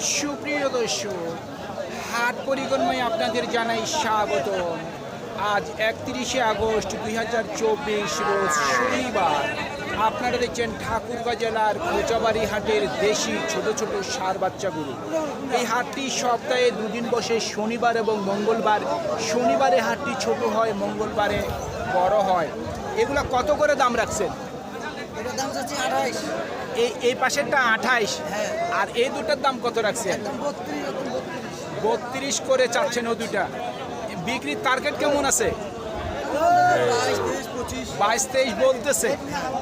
সুপ্রিয় দর্শক, হাট পরিক্রমায় আপনাদের জানাই স্বাগত। আজ একত্রিশে আগস্ট দুই হাজার চব্বিশ, রোজ শনিবার। আপনারা দেখছেন ঠাকুরগাঁ জেলার কোচাবাড়ি হাটের দেশি ছোট ছোট সার বাচ্চাগুলো। এই হাটটি সপ্তাহে দুদিন বসে শনিবার এবং মঙ্গলবার। শনিবারে হাটটি ছোট হয়, মঙ্গলবারে বড় হয়। এগুলা কত করে দাম রাখছেন? দাম এই এই পাশেরটা আঠাইশ। হ্যাঁ। আর এই দুটার দাম কত রাখছেন? বত্রিশ করে চাচ্ছেন ও দুটা বিক্রির টার্গেট কেমন আছে? বাইশ তেইশ বলতেছে।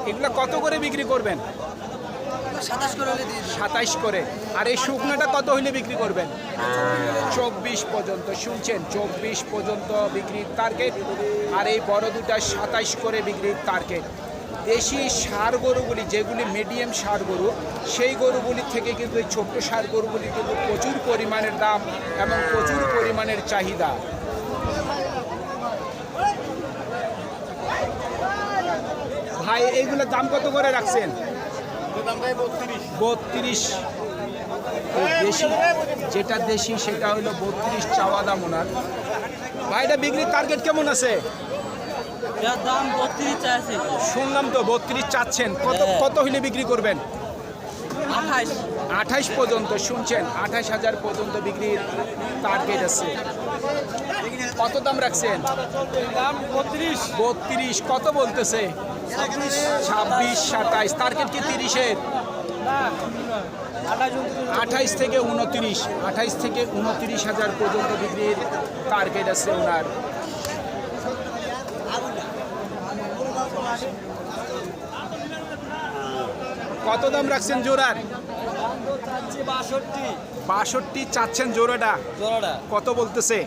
এগুলো কত করে বিক্রি করবেন? সাতাইশ করে। আর এই শুকনোটা কত হইলে বিক্রি করবেন? চব্বিশ পর্যন্ত। শুনছেন? চব্বিশ পর্যন্ত বিক্রির টার্গেট আর এই বড় দুটা সাতাইশ করে বিক্রির টার্গেট দেশি সার গরুগুলি যেগুলি মিডিয়াম সার গরু সেই গরুগুলির থেকে কিন্তু এই ছোট্ট সার গরুগুলি কিন্তু প্রচুর পরিমাণের দাম এবং প্রচুর পরিমাণের চাহিদা। ভাই এইগুলোর দাম কত করে রাখছেন? বত্রিশ। দেশি যেটা দেশি সেটা হলো বত্রিশ চাওয়া দাম ওনার। ভাইটা বিক্রির টার্গেট কেমন আছে? দাম বত্রিশ চাইছি। শুনলাম তো বত্রিশ চাচ্ছেন। কত হ্যাঁ। কত হইলে বিক্রি করবেন? আঠাইশ। আঠাইশ পর্যন্ত শুনছেন? আঠাইশ হাজার পর্যন্ত বিক্রির টার্গেট আছে। কত দাম রাখছেন? দাম বত্রিশ। বত্রিশ কত বলতেছে? ছাব্বিশ সাতাইশ। টার্গেট কি তিরিশের? আঠাইশ থেকে উনত্রিশ। আঠাইশ থেকে উনত্রিশ হাজার পর্যন্ত বিক্রির টার্গেট আছে ওনার। কত দাম রাখছেন জোড়ার? বাষট্টি বাষট্টি চাচ্ছেন জোড়াটা। জোড়াটা। কত বলতেছে?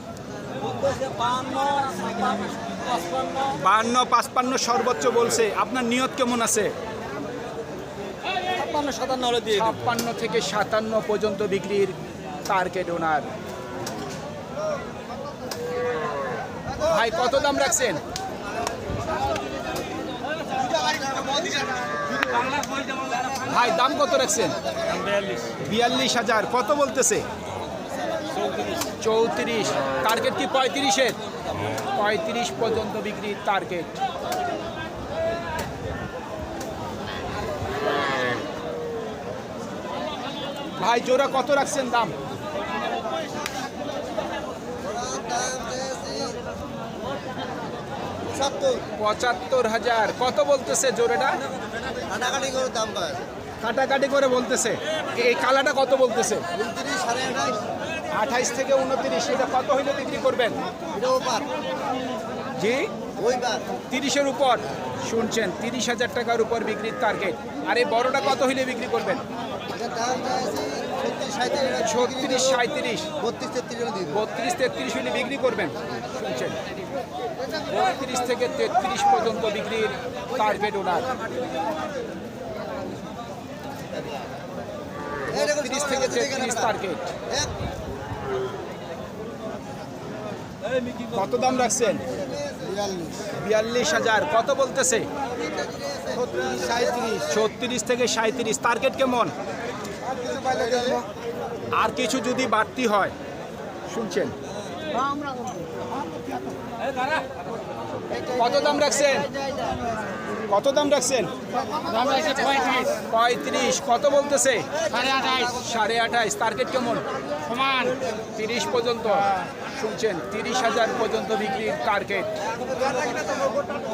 বান্ন পাঁচপান্ন সর্বোচ্চ বলছে। আপনার নিয়ত কেমন আছে? ছাপ্পান্ন থেকে সাতান্ন পর্যন্ত বিক্রির টার্গেট ওনার ভাই কত দাম রাখছেন? ভাই, দাম কত রাখছেন? বিয়াল্লিশ হাজার। কত বলতেছে? চৌত্রিশ। টার্গেট কি পঁয়ত্রিশের? পঁয়ত্রিশ পর্যন্ত বিক্রির টার্গেট ভাই, জোড়া কত রাখছেন দাম? পঁচাত্তর। হাজার। কত বলতেছে জোড়াটা কাটাকাটি করে দাম কাটাকাটি করে বলতেছে। এই কালাটা কত বলতেছে? আঠাইশ থেকে উনত্রিশ এটা কত হইলে বিক্রি করবেন? জি? তিরিশের উপর। শুনছেন তিরিশ হাজার টাকার উপর বিক্রির টার্গেট আর এই বড়টা কত হইলে বিক্রি করবেন? ছত্রিশ সাঁত্রিশ বত্রিশ তেত্রিশ হলে বত্রিশ তেত্রিশ হইলে বিক্রি করবেন? শুনছেন। বত্রিশ থেকে তেত্রিশ পর্যন্ত বিক্রির টার্গেট ওনার। বত্রিশ থেকে টার্গেট কত দাম রাখছেন? বিয়াল্লিশ হাজার। কত বলতেছে? ছত্রিশ থেকে সাঁত্রিশ টার্গেট কেমন? আর কিছু যদি বাড়তি হয়, শুনছেন? কত দাম রাখছেন? কত দাম রাখছেন? পঁয়ত্রিশ। কত বলতেছে? সাড়ে আঠাইশ। টার্গেট কেমন? সমান। তিরিশ পর্যন্ত। শুনছেন তিরিশ হাজার পর্যন্ত বিক্রির টার্গেট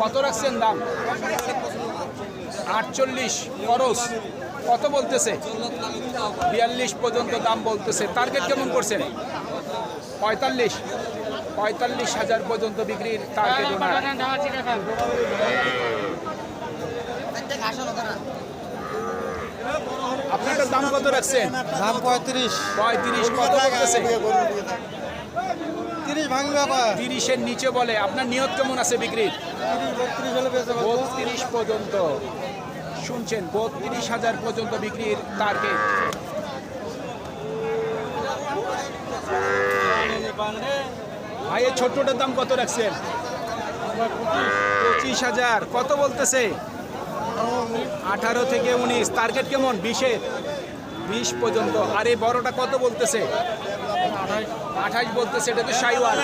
কত রাখছেন দাম? আটচল্লিশ। খরচ। কত বলতেছে? বিয়াল্লিশ পর্যন্ত দাম বলতেছে। টার্গেট কেমন করছেন? পঁয়তাল্লিশ। পঁয়তাল্লিশ হাজার পর্যন্ত বিক্রির টার্গেট ওনার। আপনারটার দাম কত রাখছেন? দাম পঁয়ত্রিশ। পঁয়ত্রিশ কত তিরিশ ভাঙবে তিরিশের নিচে বলে আপনার নিয়ত কেমন আছে বিক্রির? বত্রিশ পর্যন্ত। শুনছেন বত্রিশ হাজার পর্যন্ত বিক্রির টার্গেট ভাই, এই ছোট্টটার দাম কত রাখছেন? পঁচিশ হাজার। কত বলতেছে? আঠারো থেকে উনিশ। টার্গেট কেমন? বিশের? বিশ পর্যন্ত। আর এই বড়টা কত বলতেছে? আঠাশ বলতেছে, এটা তো সাইওয়াল।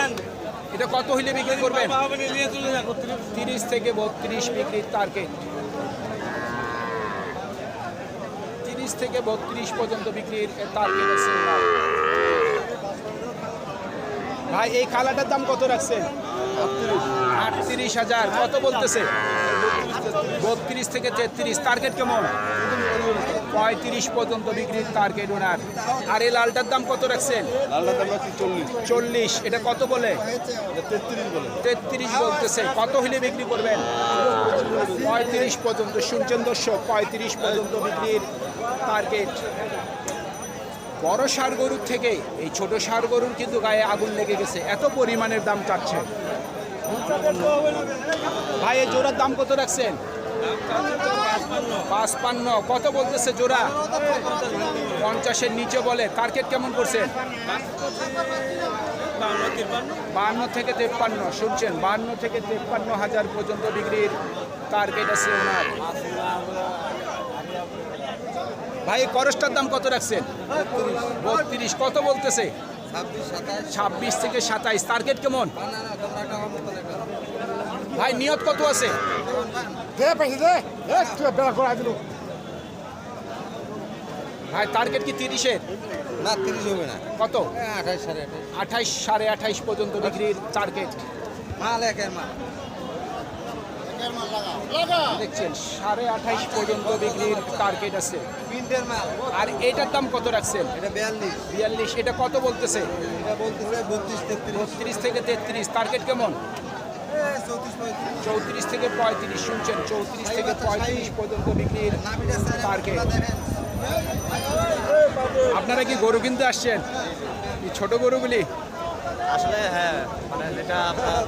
এটা কত হইলে বিক্রি করবেন? তিরিশ থেকে বত্রিশ বিক্রির টার্গেট তিরিশ থেকে বত্রিশ পর্যন্ত বিক্রির টার্গেট আছে। ভাই এই কালাটার দাম কত রাখছেন? আটত্রিশ হাজার কত বলতেছে? বত্রিশ থেকে তেত্রিশ টার্গেট কেমন? পঁয়ত্রিশ পর্যন্ত বিক্রির টার্গেট ওনার আর এই লালটার দাম কত রাখছেন? রাখছি চল্লিশ। এটা কত বলে? তেত্রিশ বলে। তেত্রিশ বলতেছে কত হলে বিক্রি করবেন? পঁয়ত্রিশ পর্যন্ত শুনছেন দর্শক পঁয়ত্রিশ পর্যন্ত বিক্রির টার্গেট বড় সার গরুর থেকে, এই ছোট সার গরুর কিন্তু গায়ে আগুন লেগে গেছে। এত পরিমাণের দাম চাচ্ছে। ভাই, এই জোড়ার দাম কত রাখছেন? পাঁচপান্ন। কত বলতেছে জোড়া? পঞ্চাশের নিচে বলে। টার্গেট কেমন করছেন বাহান্ন থেকে তেপ্পান্ন। শুনছেন বাহান্ন থেকে তেপ্পান্ন হাজার পর্যন্ত বিক্রির টার্গেট আছে ওনার। ভাই করসটার দাম কত রাখছেন? বত্রিশ। কত বলতেছে? ছাব্বিশ থেকে সাতাইশ। টার্গেট কেমন? ভাই নিয়ত কত আছে? ভাই টার্গেট কি তিরিশের? না তিরিশ হবে না। কত? সাড়ে আঠাইশ। সাড়ে আঠাইশ পর্যন্ত বিক্রির টার্গেট মাল একের মাল। দেখছেন সাড়ে আঠাইশ পর্যন্ত বিক্রির টার্গেট আছে। আর এটার দাম কত রাখছেন? এটা বিয়াল্লিশ। বিয়াল্লিশ এটা কত বলতেছে? এটা বলতেছে বত্রিশ তেত্রিশ। থেকে তেত্রিশ টার্গেট কেমন? চৌত্রিশ চৌত্রিশ থেকে পঁয়ত্রিশ শুনছেন চৌত্রিশ থেকে পঁয়ত্রিশ পর্যন্ত বিক্রির টার্গেট আপনারা কি গরু কিনতে আসছেন? এই ছোট গরুগুলি? আসলে হ্যাঁ মানে যেটা আপনার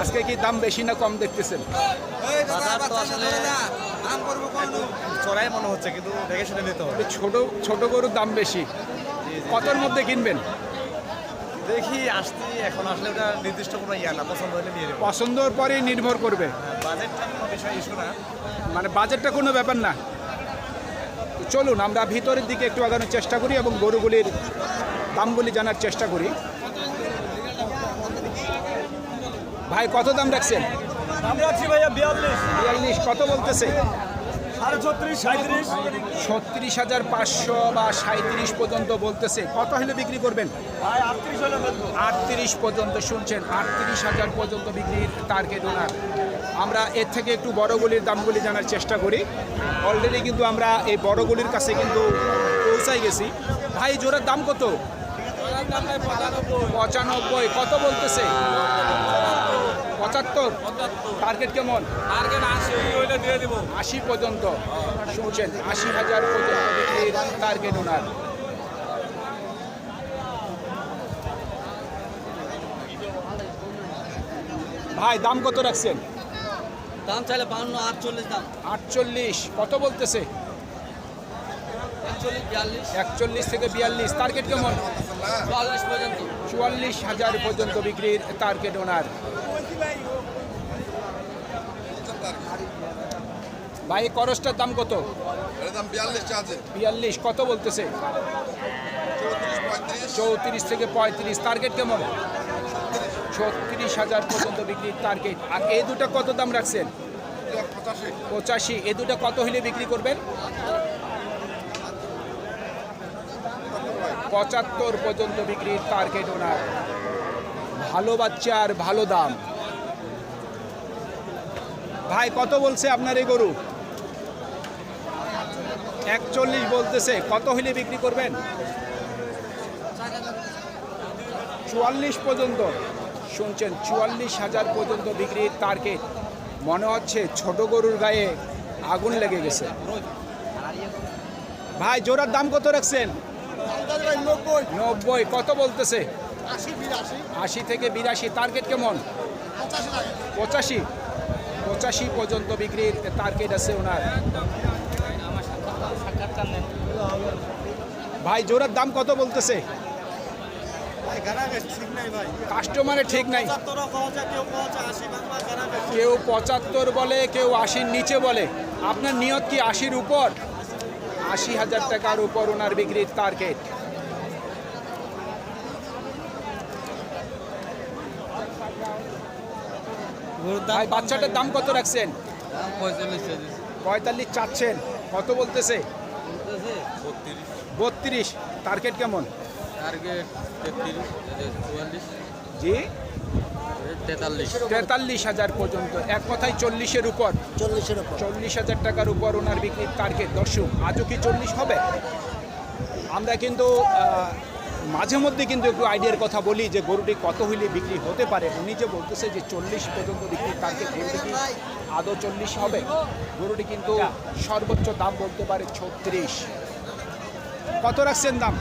আজকে কি দাম বেশি না কম দেখতেছেন? চড়াই মনে হচ্ছে কিন্তু দেখে শুনে নিতে হবে। এই ছোট ছোট গরুর দাম বেশি। কতর মধ্যে কিনবেন? দেখি আসতে এখন আসলে ওটা নির্দিষ্ট কোনো ইয়া না পছন্দ হলে নিয়ে পছন্দর পরেই নির্ভর করবে। বাজেটটা কোনো বিষয় ইস্যু না। মানে বাজেটটা কোনো ব্যাপার না। চলুন আমরা ভিতরের দিকে একটু আগানোর চেষ্টা করি এবং গরুগুলির দামগুলি জানার চেষ্টা করি। ভাই কত দাম রাখছেন? আমরা আছি ভাইয়া বিয়াল্লিশ। বিয়াল্লিশ কত বলতেছে? ছত্রিশ হাজার পাঁচশো বা সাঁত্রিশ পর্যন্ত বলতেছে। কত হলে বিক্রি করবেন? ভাই আটত্রিশ পর্যন্ত শুনছেন আটত্রিশ হাজার পর্যন্ত বিক্রির টার্গেট ওনার। আমরা এর থেকে একটু বড়গুলির দামগুলি জানার চেষ্টা করি। অলরেডি কিন্তু আমরা এই বড়গুলির কাছে কিন্তু পৌঁছাই গেছি। ভাই জোড়ার দাম কত? পঁচানব্বই কত বলতেছে? পঁচাত্তর। টার্গেট কেমন? টার্গেট আশি হইলে দিয়ে দিব। আশি পর্যন্ত। শুনছেন আশি হাজার পর্যন্ত বিক্রির টার্গেট ওনার। ভাই দাম কত রাখছেন? দাম চাইলে বাউন্ন আটচল্লিশ দাম। আটচল্লিশ কত বলতেছে? একচল্লিশ একচল্লিশ থেকে বিয়াল্লিশ। টার্গেট কেমন? চুয়াল্লিশ পর্যন্ত। চুয়াল্লিশ হাজার পর্যন্ত বিক্রির টার্গেট ওনার। ভাই করসটার দাম কত? দাম বিয়াল্লিশ কত বলতেছে? চৌত্রিশ থেকে পঁয়ত্রিশ টার্গেট কেমন? ছত্রিশ হাজার পর্যন্ত বিক্রির টার্গেট আর এই দুটো কত দাম রাখছেন? পঁচাশি। এ দুটো কত হলে বিক্রি করবেন? পঁচাত্তর পর্যন্ত বিক্রির টার্গেট ওনার। ভালো বাচ্চা আর ভালো দাম। ভাই কত বলছে আপনার এই গরু? একচল্লিশ বলতেছে কত হলে বিক্রি করবেন? চুয়াল্লিশ পর্যন্ত শুনছেন চুয়াল্লিশ হাজার পর্যন্ত বিক্রির টার্গেট মনে হচ্ছে ছোট গরুর গায়ে আগুন লেগে গেছে। ভাই জোড়ার দাম কত রাখছেন? নব্বই। নব্বই কত বলতেছে? আশি থেকে বিরাশি টার্গেট কেমন? পঁচাশি পঁচাশি। পর্যন্ত বিক্রির টার্গেট আছে ওনার। ভাই জোড়ার দাম কত বলতেছে? ভাই গানা ঠিক নাই কেউ পঁচাত্তর বলে কেউ আশির নিচে বলে। আপনার নিয়ত কি আশির উপর? আশি হাজার টাকার উপর ওনার বিক্রির টার্গেট ভাই বাচ্চাটার দাম কত রাখছেন? পঁয়তাল্লিশ পঁয়তাল্লিশ চাচ্ছেন। কত বলতেছে বত্রিশ। টার্গেট কেমন? টার্গেট চুয়াল্লিশ। জি। তেতাল্লিশ। হাজার পর্যন্ত। এক কথায় চল্লিশের উপর। চল্লিশের উপর। চল্লিশ হাজার টাকার উপর ওনার বিক্রির টার্গেট দর্শক আজও কি চল্লিশ হবে? আমরা কিন্তু মাঝে মধ্যে কিন্তু একটু আইডিয়ার কথা বলি যে গরুটি কত হইলে বিক্রি হতে পারে। উনি যে বলতেছে যে চল্লিশ পর্যন্ত বিক্রির টার্গেট গরুটি কি আদৌ চল্লিশ হবে? গরুটি কিন্তু সর্বোচ্চ দাম বলতে পারে ছত্রিশ। কত রাখছেন দাম?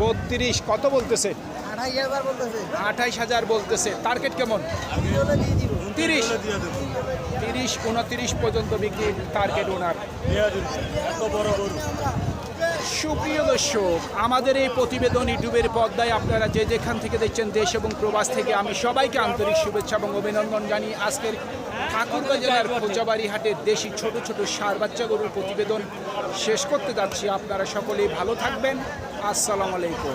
বত্রিশ, কত বলতেছে? আঠাইশ হাজার বলতেছে। টার্গেট কেমন? তিরিশ। তিরিশ, উনত্রিশ পর্যন্ত বিক্রির টার্গেট ওনার। সুপ্রিয় দর্শক, আমাদের এই প্রতিবেদন ইউটিউবের পর্দায় আপনারা যে যেখান থেকে দেখছেন দেশ এবং প্রবাস থেকে আমি সবাইকে আন্তরিক শুভেচ্ছা এবং অভিনন্দন জানি আজকের ঠাকুরগাঁ জেলার খোঁচাবাড়ি হাটের দেশি ছোট ছোট সার বাচ্চা গরুর প্রতিবেদন শেষ করতে যাচ্ছি। আপনারা সকলেই ভালো থাকবেন। আসসালামু আলাইকুম।